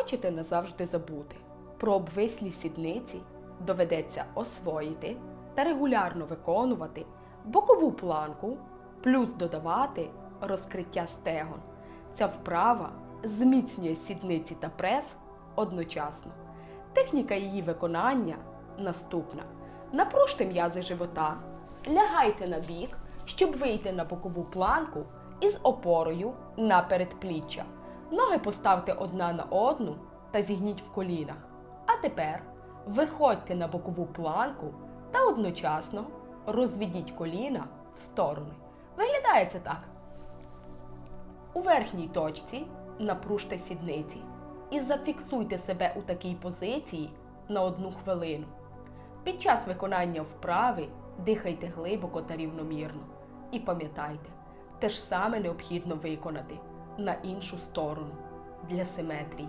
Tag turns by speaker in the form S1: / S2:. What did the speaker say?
S1: хочете назавжди забути. Про обвислі сідниці доведеться освоїти та регулярно виконувати бокову планку, плюс додавати розкриття стегон. Ця вправа зміцнює сідниці та прес одночасно. Техніка її виконання наступна. Напружте м'язи живота, лягайте на бік, щоб вийти на бокову планку із опорою на передпліччя. Ноги поставте одна на одну та зігніть в колінах. А тепер виходьте на бокову планку та одночасно розведіть коліна в сторони. Виглядає це так. У верхній точці напружте сідниці і зафіксуйте себе у такій позиції на одну хвилину. Під час виконання вправи дихайте глибоко та рівномірно. І пам'ятайте, те ж саме необхідно виконати на іншу сторону для симетрії.